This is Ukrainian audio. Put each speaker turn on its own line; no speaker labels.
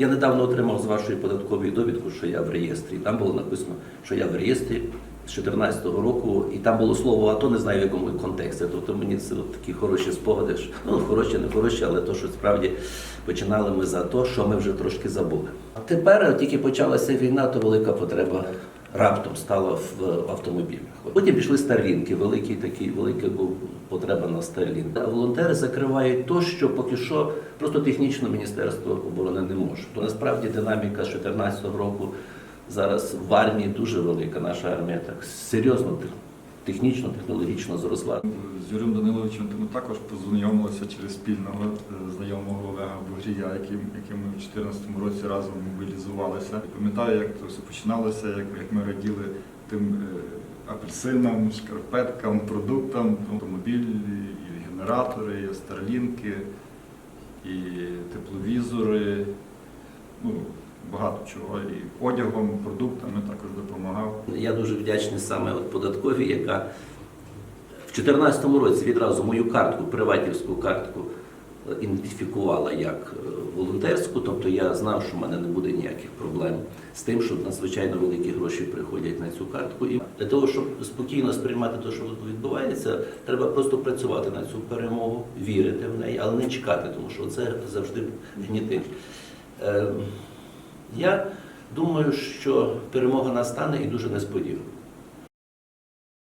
Я недавно отримав з вашої податкової довідку, що я в реєстрі. Там було написано, що я в реєстрі з 2014 року, і там було слово АТО, не знаю в якому контексті. Тобто мені це от такі хороші спогади. що- Ну, хороші, не хороші, але то, що справді починали ми за те, що ми вже трошки забули. А тепер тільки почалася війна, то велика потреба раптом стала в автомобілях. Потім пішли старлінки, великий такий, велика був потреба на старлінк. А волонтери закривають то, що поки що просто технічно Міністерство оборони не може. То насправді динаміка з 2014 року зараз в армії дуже велика. Наша армія так серйозно тех- технічно, технологічно зросла.
З Юрієм Даниловичем ми також познайомилися через спільного е, знайомого Олега Бугрія, яким, яким ми в 2014 році разом мобілізувалися. Пам'ятаю, як це все починалося, як, як ми раділи тим е, апельсинам, шкарпеткам, продуктам, автомобілі, і генератори, і старлінки, і тепловізори. Ну, багато чого. І одягом, продуктами також допомагав.
Я дуже вдячний саме от податковій, яка в 2014 році відразу мою картку, приватівську картку, е, ідентифікувала як е, волонтерську, тобто я знав, що в мене не буде ніяких проблем з тим, що надзвичайно великі гроші приходять на цю картку. І для того, щоб спокійно сприймати те, що відбувається, треба просто працювати на цю перемогу, вірити в неї, але не чекати, тому що це завжди гнітить. Е, Я думаю, що перемога настане і дуже несподівано.